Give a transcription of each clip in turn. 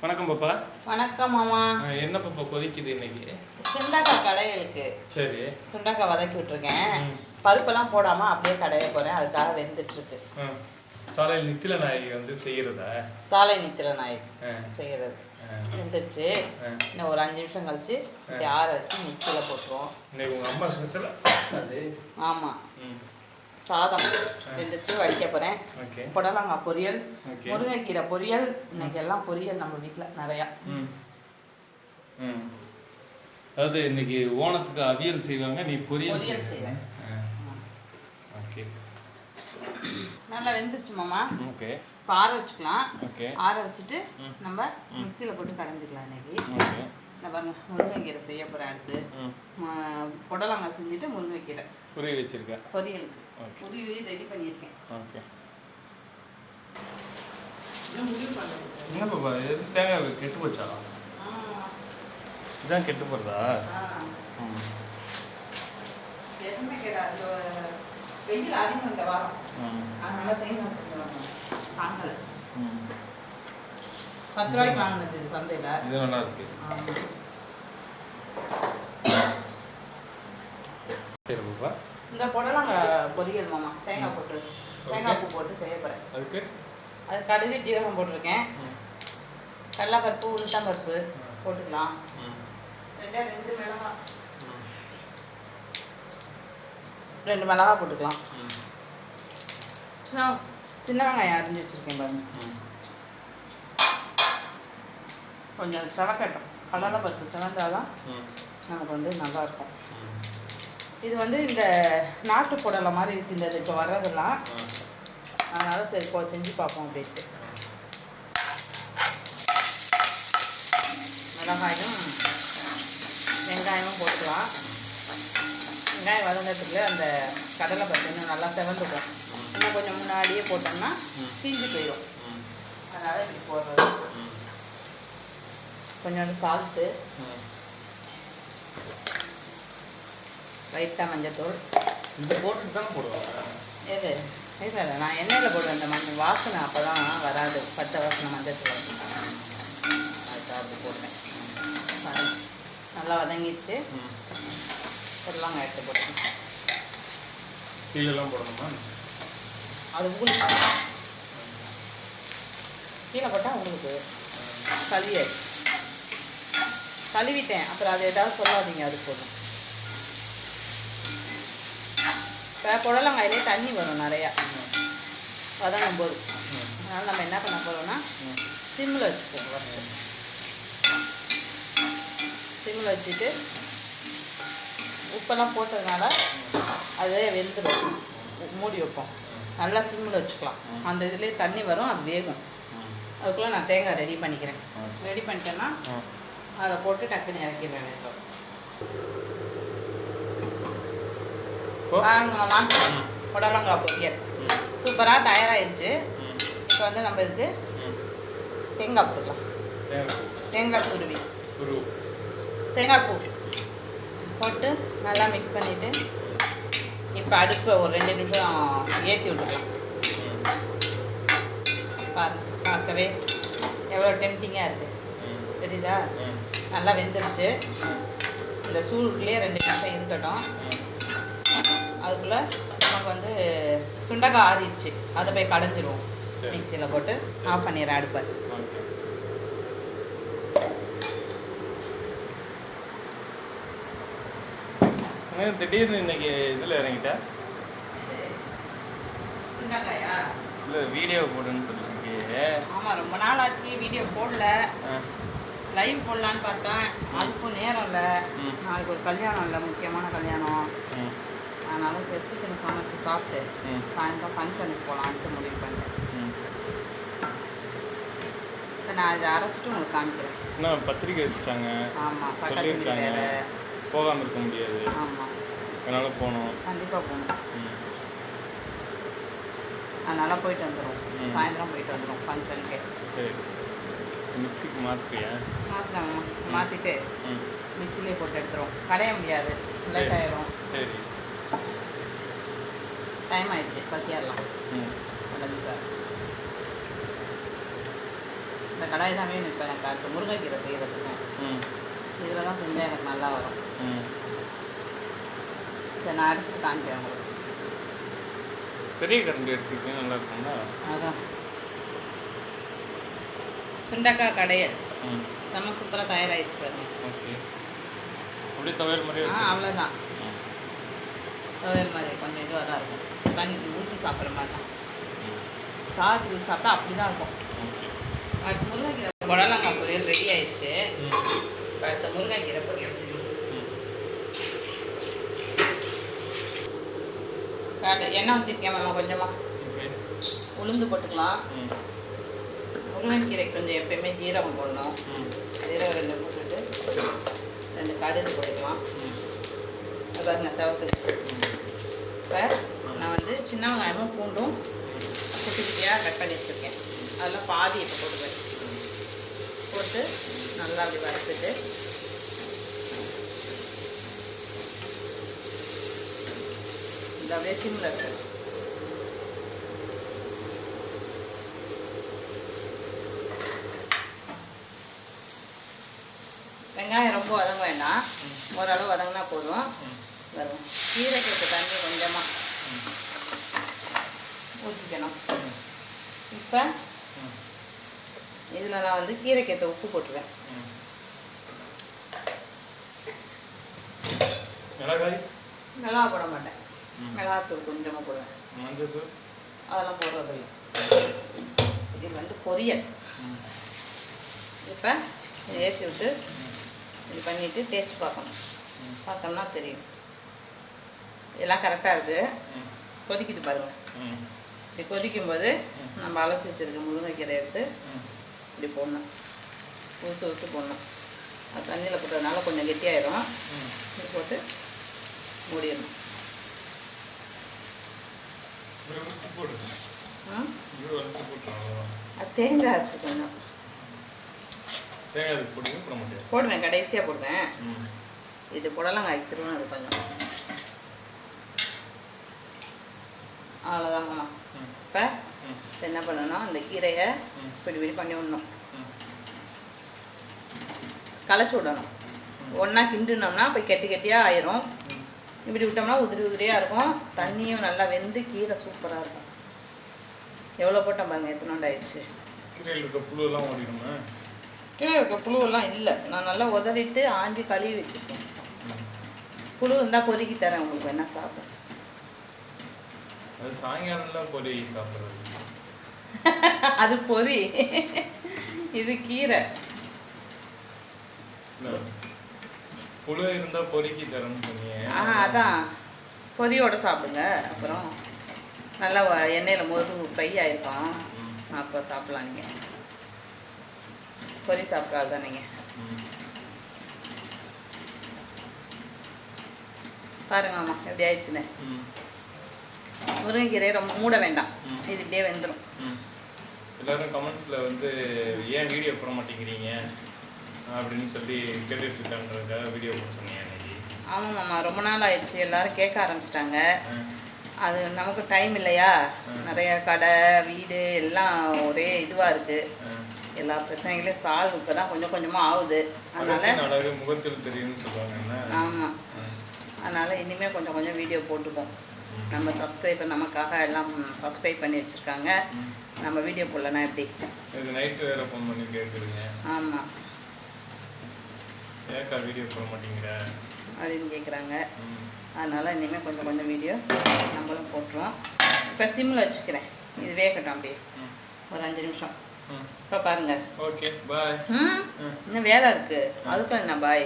வணக்கம் பாப்பா. வணக்கம் மாமா. என்ன பாப்பா கொதிக்குது இன்னைக்கு? சுண்டக்காய் கடைகளுக்கு சரி. சுண்டக்காய் வதக்கி விட்டுருக்கேன். பருப்பெல்லாம் போடாம அப்படியே கடைய போறேன். அதுக்காக வெந்துட்டு இருக்கு. சாலையில் நித்தில நாயகி வந்து செய்யறதா? சாலை நித்திர நாய் ஆ. செய்யறது. வெந்துச்சு. இன்னும் ஒரு அஞ்சு நிமிஷம் கழிச்சு ஆற வச்சு மிக்சியில் போட்டுருவோம். இன்னைக்கு உங்க அம்மா ஸ்பெஷலா அது ஆமா. ம். சாதம். வெந்துச்சு வடிக்க ஓகே. புடலங்காய் பொரியல் முருங்கைக்கீரை பொரியல் இன்னைக்கு எல்லாம் பொரியல் நம்ம வீட்ல நிறையா. அதாவது இன்னைக்கு ஓணத்துக்கு அவியல் செய்வாங்க நீ பொரியல் பொரியல் செய்வ. செய்வேன். ஓகே. நல்லா வெந்துச்சு மாமா. ஓகே. இப்போ ஆற வச்சுக்கலாம். ஓகே. ஆற வச்சுட்டு நம்ம மிக்சியில் போட்டு கடைஞ்சிக்கலாம் இன்னைக்கு. இந்த பாருங்க முருங்கைக்கீரை செய்ய போகிறேன் அடுத்து. புடலங்காய் செஞ்சுட்டு முருங்கைக்கீரை. புரிய வச்சிருக்கேன் பொரியல். உருவி ரெடி பண்ணியிருக்கேன். ஓகே. முடிவு என்ன பாப்பா எது தேங்காய் கெட்டு போச்சா? இதான் கெட்டு போகிறதா வெயில் அதிகம் இந்த வாரம். அதனால தேங்காய் வாங்கலை பத்து ரூபாய்க்கு வாங்கினது இது சந்தையில். இது நல்லா இருக்கு. சரி பாப்பா. இந்த புடலங்காய் பொரியல் மாமா. தேங்காய் போட்டு தேங்காய் பூ போட்டு செய்ய போகிறேன் அதுக்கு? அது கடுகு ஜீரகம் போட்டிருக்கேன். கடலைப்பருப்பு உளுத்தம் பருப்பு போட்டுக்கலாம். ரெண்டே ரெண்டு மிளகா. ரெண்டு மிளகா போட்டுக்கலாம். சின்ன சின்ன வெங்காயம் அரிஞ்சு வச்சுருக்கேன் பாருங்க. கொஞ்சம் செவக்கட்டும். கடலை பருப்பு செவந்தாதான் ம். நமக்கு வந்து நல்லா இருக்கும். ம் இது வந்து இந்த நாட்டு புடலை மாதிரி இருக்கு இந்த இப்போ வர்றதெல்லாம். அதனால சரி இப்போ செஞ்சு பார்ப்போம் அப்படின்ட்டு. மிளகாயும் வெங்காயமும் போட்டுக்கலாம். வெங்காயம் வதங்கிறதுக்குள்ள அந்த கடலை பருப்பு இன்னும் நல்லா செவந்துடும். இன்னும் கொஞ்சம் முன்னாடியே போட்டோம்னா தீஞ்சு போயிடும். அதனால் இப்படி போடுறது. கொஞ்சோண்டு சால்ட்டு ம் லைட்டாக மஞ்சத்தூள். இந்த போட்டு தானே போடுவாங்க? எது? இல்லை இல்லை நான் எண்ணெயில் போடுவேன் இந்த மண் வாசனை அப்போ தான் வராது. பச்சை வாசனை மஞ்சத்தூள். அதுக்காக அப்படி போடுவேன். நல்லா வதங்கிடுச்சு. ம். பொருளாங்க எடுத்து போட்டுருங்க கீழெல்லாம் போடணுமா? அது உங்களுக்கு கீழே போட்டால் உங்களுக்கு கழுவியாச்சு கழுவிட்டேன் அப்புறம் அது ஏதாவது சொல்லாதீங்க அது போதும். இப்போ புடலங்காயிலே தண்ணி வரும் நிறையா. வதங்கும் போது அதனால் நம்ம என்ன பண்ண போகிறோம்னா சிம்மில் ஃபஸ்ட்டு சிம்மில் வச்சுட்டு உப்பெல்லாம் போட்டதுனால அதே வெந்துடும் மூடி வைப்போம். நல்லா சிம்மில் வச்சுக்கலாம். அந்த இதுலேயே தண்ணி வரும் அது வேகும். அதுக்குள்ளே நான் தேங்காய் ரெடி பண்ணிக்கிறேன். ரெடி பண்ணிட்டேன்னா அதை போட்டு டக்குன்னு இறக்கிடுவேன். வாங்கம்மா புடலங்காய் பொரியல். சூப்பராக தயாராகிடுச்சு இப்போ வந்து நம்ம இதுக்கு தேங்காய் போட்டுக்கலாம். தேங்காய் துருவி. தேங்காய் பூ போட்டு நல்லா மிக்ஸ் பண்ணிவிட்டு இப்போ அடுப்பை ஒரு ரெண்டு நிமிஷம் ஏற்றி விட்டுக்கலாம். பார்க்கவே எவ்வளோ டெம்டிங்காக இருக்குது தெரியுதா? நல்லா வெந்துருச்சு. இந்த சூடுலேயே ரெண்டு நிமிஷம் இருக்கட்டும். அதுக்குள்ளே நமக்கு வந்து சுண்டக்காய் ஆறிடுச்சு. அதை போய் கடைஞ்சிருவோம். சரி. மிக்சியில் போட்டு ஆஃப் பண்ணிடுறேன் அடுப்பை திடீர்னு இன்னைக்கு இதில் இறங்கிட்ட? சுண்டக்காயா? இல்லை வீடியோ போடுன்னு சொல்லியிருக்கே ஆமாம் ரொம்ப நாள் ஆச்சு. வீடியோ போடல. லைவ் போடலான்னு பார்த்தேன். அதுக்கும் நேரம் இல்லை. நாளைக்கு ஒரு கல்யாணம் இல்லை முக்கியமான கல்யாணம் ம் அதனால சரி சீக்கிரம் சமைச்சு சாப்பிட்டு சாயந்தரம் ஃபங்க்ஷனுக்கு போகலான்ட்டு முடிவு பண்ணிட்டேன். இப்போ நான் இதை அரைச்சிட்டு உங்களுக்கு காமிக்கிறேன். என்ன பத்திரிக்கை வச்சுட்டாங்க. ஆமாம் சொல்லியிருக்காங்க. போகாமல் இருக்க முடியாது. ஆமாம் அதனால் போகணும். கண்டிப்பாக போகணும். அதனால் போயிட்டு வந்துடும். சாயந்தரம் போயிட்டு வந்துடும் ஃபங்க்ஷனுக்கு சரி. மிக்சிக்கு மாற்றுறியா மாற்றினாங்க மாற்றிட்டு மிக்சிலே போட்டு எடுத்துரும் கடைய முடியாது. லேட். ஆயிரும் சரி. டைம் ஆயிடுச்சு பசியாரலாம் இந்த கடாய் வேணும் இப்போ எனக்கு அடுத்து முருங்கைக்கீரை செய்கிறதுக்கு ம். இதில் தான் செஞ்சால் எனக்கு நல்லா வரும். ம். சரி நான் அடிச்சுட்டு காமிக்கிறேன் உங்களுக்கு. பெரிய கரண்டி எடுத்துக்கிட்டீங்க நல்லா இருக்கும்ல? அதான். சுண்டக்காய் கடையல் ம். செம்ம சூப்பராக தயாராகிடுச்சு பாருங்க. ஓகே. அப்படியே துவையல் மாதிரியே ஆ அவ்வளோதான் துவையல் மாதிரி கொஞ்சம் இதுவாக தான் இருக்கும். தண்ணி ஊற்றி சாப்பிட்ற மாதிரி தான். சாதத்துக்கு சாப்பிட்டா அப்படி தான் இருக்கும். அடுத்து முருங்கைக்கீரை புடலங்காய் பொரியல் ரெடி ஆயிடுச்சு. அடுத்து முருங்கைக்கீரை பொரியல் ம் காட்டு எண்ணெய் ஊற்றிருக்கேன் மாமா கொஞ்சமாக உளுந்து போட்டுக்கலாம். ம். முருங்கைக்கீரை கொஞ்சம் எப்பயுமே ஜீரகம் போடணும். ஜீரகம் ரெண்டு போட்டுட்டு ரெண்டு கடுகு போட்டுக்கலாம். ம். அது பாருங்க செவத்துக்கு. இப்போ நான் வந்து சின்ன வெங்காயமும் பூண்டும் குட்டி குட்டியாக கட் பண்ணி வச்சுருக்கேன். அதெல்லாம் பாதி இப்போ போட்டுக்கிறேன் போட்டு நல்லா அப்படி வறுத்துட்டு இந்த அப்படியே சிம்மில் இருக்கு வெங்காயம் ரொம்ப வதங்க வேண்டாம். ஓரளவு வதங்கினா போதும். ம். வரும் கீரைக்கு இருக்க தண்ணி கொஞ்சமாக ஊற்றிக்கணும் இப்போ இதில் நான் வந்து கீரைக்கு ஏற்ற உப்பு போட்டுருவேன். மிளகாய்? மிளகா போட மாட்டேன். மிளகாத்தூள் கொஞ்சமாக போடுவேன். மஞ்சள் அதெல்லாம் போடுறதில்ல. இது வந்து பொரியல். இப்போ ஏற்றி விட்டு இது பண்ணிவிட்டு டேஸ்ட் பார்க்கணும். பார்த்தோம்னா தெரியும். எல்லாம் கரெக்டாக இருக்குது ம். கொதிக்குது பாருங்க. ம். இப்படி கொதிக்கும்போது நம்ம அலசி வச்சுருக்க முருங்கைக்கீரை எடுத்து ம். இப்படி போடணும். ஊற்று ஊற்று போடணும். அது தண்ணியில் போட்டதுனால கொஞ்சம் கெட்டியாயிரும். ம். இது போட்டு மூடிடணும். தேங்காய் அரைச்சி கொஞ்சம் தேங்காய் அதுக்கு போடுங்க போட முடியாது போடுவேன் கடைசியாக போடுவேன். ம். இது புடலங்காய் திருவண்ணது கொஞ்சம். அவ்வளோதான் மாமா ம். இப்போ என்ன பண்ணணும்? அந்த கீரையை. இப்படி இப்படி பண்ணி விடணும். களைச்சி விடணும். ஒன்றா கிண்டுனோம்னா போய் கெட்டி கெட்டியாக ஆயிரும். இப்படி விட்டோம்னா உதிரி உதிரியாக இருக்கும். தண்ணியும் நல்லா வெந்து கீரை சூப்பராக இருக்கும். எவ்வளோ போட்டோம் பாருங்க எத்தனோண்டு ஆயிடுச்சு? கீரையில் இருக்க புழுவெல்லாம் ஓடிடுமா? கீழே இருக்க புழுவெல்லாம் இல்லை. நான் நல்லா உதறிட்டு ஆஞ்சி கழுவி வச்சுருக்கேன். புழு இருந்தால் கொதிக்கி தரேன் உங்களுக்கு என்ன சாப்பிட. அது சாயங்காலம்லாம் பொரி சாப்பிட்றது. அது பொரி. இது கீரை. புழு இருந்தால் பொறுக்கி தரேன்னு சொன்னீங்க ஆ அதான். பொரியோட சாப்பிடுங்க. அப்புறம் நல்லா எண்ணெயில் முருகு ஃப்ரை ஆயிருக்கும். அப்போ சாப்பிட்லாம் நீங்கள் பொரி சாப்பிட்றாள் தான் நீங்கள் பாருங்க மாமா எப்படி ஆயிடுச்சுன்னு. முருங்கைக்கீரையை ரொம்ப மூட வேண்டாம். இது இப்படியே வெந்துடும் எல்லாரும் கமெண்ட்ஸில் வந்து ஏன் வீடியோ போட மாட்டேங்கிறீங்க? அப்படின்னு சொல்லி கேட்டுட்டு இருக்கான்றதுக்காக வீடியோ போட சொன்னீங்க அன்னைக்கு. ஆமாம் மாமா ரொம்ப நாள் ஆயிடுச்சு. எல்லாரும் கேட்க ஆரம்பிச்சிட்டாங்க. அது நமக்கு டைம் இல்லையா. நிறைய கடை வீடு எல்லாம் ஒரே இதுவாக இருக்குது. எல்லா பிரச்சனைகளையும் சால்வ் இப்போ தான் கொஞ்சம் கொஞ்சமாக ஆகுது. அதனால் முகத்தில் தெரியும்னு சொல்லுவாங்க ஆமாம் அதனால் இனிமேல் கொஞ்சம் கொஞ்சம் வீடியோ போட்டுப்போம். நம்ம சப்ஸ்கிரைபர் நமக்காக எல்லாம் சப்ஸ்கிரைப் பண்ணி வச்சுருக்காங்க. நம்ம வீடியோ போடலன்னா எப்படி? இது நைட்டு வேற ஃபோன் பண்ணி கேட்குறீங்க ஆமாம் ஏக்கா வீடியோ போட மாட்டேங்கிற அப்படின்னு கேட்குறாங்க அதனால் இனிமேல் கொஞ்சம் கொஞ்சம் வீடியோ நம்மளும் போட்டுருவோம். இப்போ சிம்மில் வச்சுக்கிறேன். இது வேகட்டும் அப்படியே. ஒரு அஞ்சு நிமிஷம். இப்போ பாருங்கள் ஓகே பாய் ம். இன்னும் வேலை இருக்குது அதுக்கும் என்ன பாய்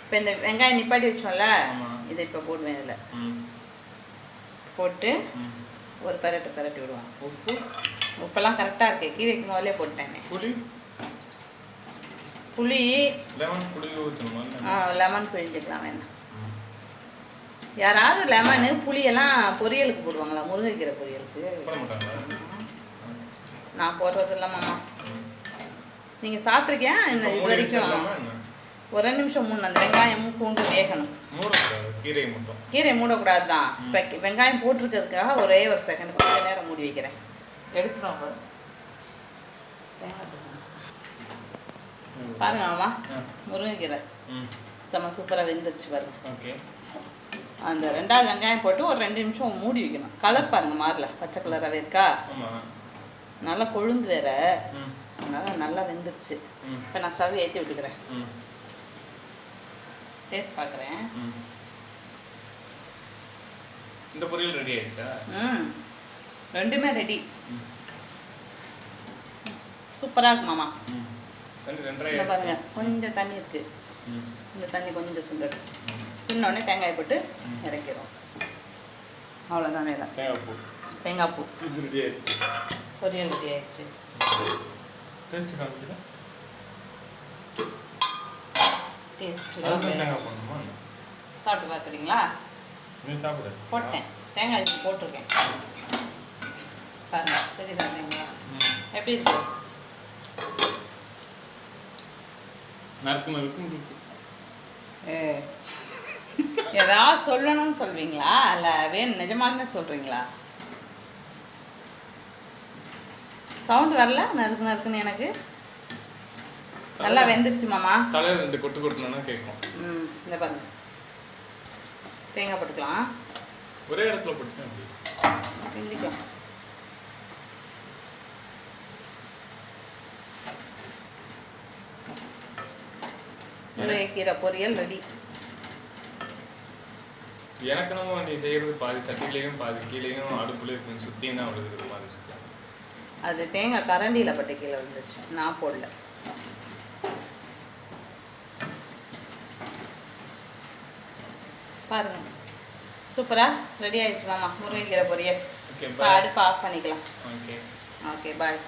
இப்போ இந்த வெங்காயம் நிப்பாட்டி வச்சோம்ல. இதை இப்போ போடுவேன் இதில். போட்டு ஒரு பரட்டு பரட்டி விடுவோம் உப்பு. உப்பெல்லாம் கரெக்டாக இருக்கு. கீரைக்கு முதல்லே போட்டேனே புளி? புளி. லெமன் புளி ஊற்றணுமா லெமன் பிழிஞ்சுக்கலாம் வேணாம் யாராவது லெமனு புளியெல்லாம் பொரியலுக்கு போடுவாங்களா? முருங்கைக்கீரை பொரியலுக்கு? நான் போடுறது இல்லை மாமா. ம். நீங்கள் சாப்பிட்ருக்கியா? என்ன இது வரைக்கும்? ஒரு நிமிஷம் மூணு. அந்த வெங்காயமும் பூண்டு வேகணும். கீரை மட்டும். கீரை மூடக்கூடாது தான் இப்போ வெங்காயம் போட்டிருக்கிறதுக்காக ஒரே ஒரு செகண்ட் கொஞ்ச நேரம் மூடி வைக்கிறேன். எடுத்துடும் பாரு. தேங்காய் போடுங்க. ம். பாருங்க மாமா ஆ. முருங்கைக்கீரை ம். செம்ம சூப்பராக வெந்துருச்சு பாருங்க. ஓகே. அந்த ரெண்டாவது வெங்காயம் போட்டு ஒரு ரெண்டு நிமிஷம் மூடி வைக்கணும். கலர் பாருங்க மாறல. பச்சை கலராகவே இருக்கா? நல்லா கொழுந்து வேற. ம். அதனால நல்லா வெந்துருச்சு. இப்போ நான் சவி ஏற்றி விட்டுக்கிறேன். ம். டேஸ்ட் பார்க்குறேன் ம். இந்த பொரியல் ரெடி ஆயிடுச்சா? ம் ரெண்டுமே ரெடி. சூப்பராக இருக்கு மாமா. பாருங்க கொஞ்சம் தண்ணி இருக்கு. இந்த தண்ணி கொஞ்சம் சுண்டட்டும் ம். சின்னோடனே தேங்காய் போட்டு ம். இறக்கிடும் அவ்வளோதான் வேலை. தேங்காய் பூ. தேங்காய் பூ. ரெடி ஆயிடுச்சு. பொரியல் ரெடி ஆயிடுச்சு. டேஸ்ட் காமிக்கல? டேஸ்ட் சாப்பிட்டு பார்க்குறீங்களா? நீ சாப்பிடு. போட்டேன். தேங்காய் இதுக்கு போட்டிருக்கேன். பாருங்க தெரியுதா தேங்காய் எப்படி இருக்கு? நறுக்குன்னு இருக்கும் இருக்கு. ஏதாவது சொல்லணும்னு சொல்வீங்களா? இல்லை வேணும் நிஜமாலுமே சொல்கிறீங்களா சவுண்ட் வரல? நறுக்கு நறுக்குன்னு எனக்கு? நல்லா வெந்துருச்சு மாமா. தலையில் ரெண்டு கொட்டு கொட்டணும்னா கேட்கும் ம் இந்த பாருங்க. தேங்காய் போட்டுக்கலாம். ஒரே இடத்துல போட்டு அப்படி. கிண்டிக்கும் முருங்கைக்கீரை பொரியல் ரெடி எனக்கு நம்ம நீ செய்யறது பாதி சட்டிலையும் பாதி கீழேயும் அடுப்புலையும் கொஞ்சம் சுற்றியும் தான் விழுகுற மாதிரி அது தேங்காய் கரண்டியில் பட்டு கீழே வந்துருச்சு. நான் போடல. பாருங்க. சூப்பரா? ரெடி ஆயிடுச்சு. மாமா முருங்கைக்கீரை பொரியல். அடுப்பு ஆஃப் பண்ணிக்கலாம். ஓகே ஓகே பாய்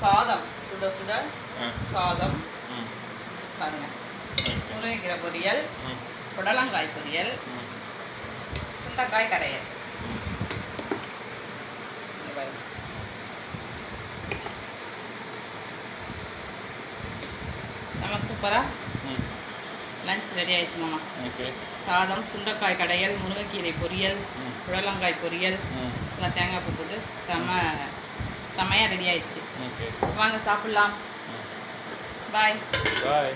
சாதம். சுட சுட. சாதம். பாருங்க. முருங்கைக்கீரை பொரியல். புடலங்காய் பொரியல். சுண்டைக்காய் கடையல். ம் இங்க பாருங்க. செம சூப்பரா ம் லஞ்ச் ரெடி ஆயிடுச்சு மாமா. சாதம் சுண்டைக்காய் கடையல் முருங்கைக்கீரை பொரியல் புடலங்காய் பொரியல் எல்லாம் தேங்காய் பூ போட்டு செம செமையாக ரெடி ஆயிடுச்சு. வாங்க சாப்பிட்லாம். பாய் பாய்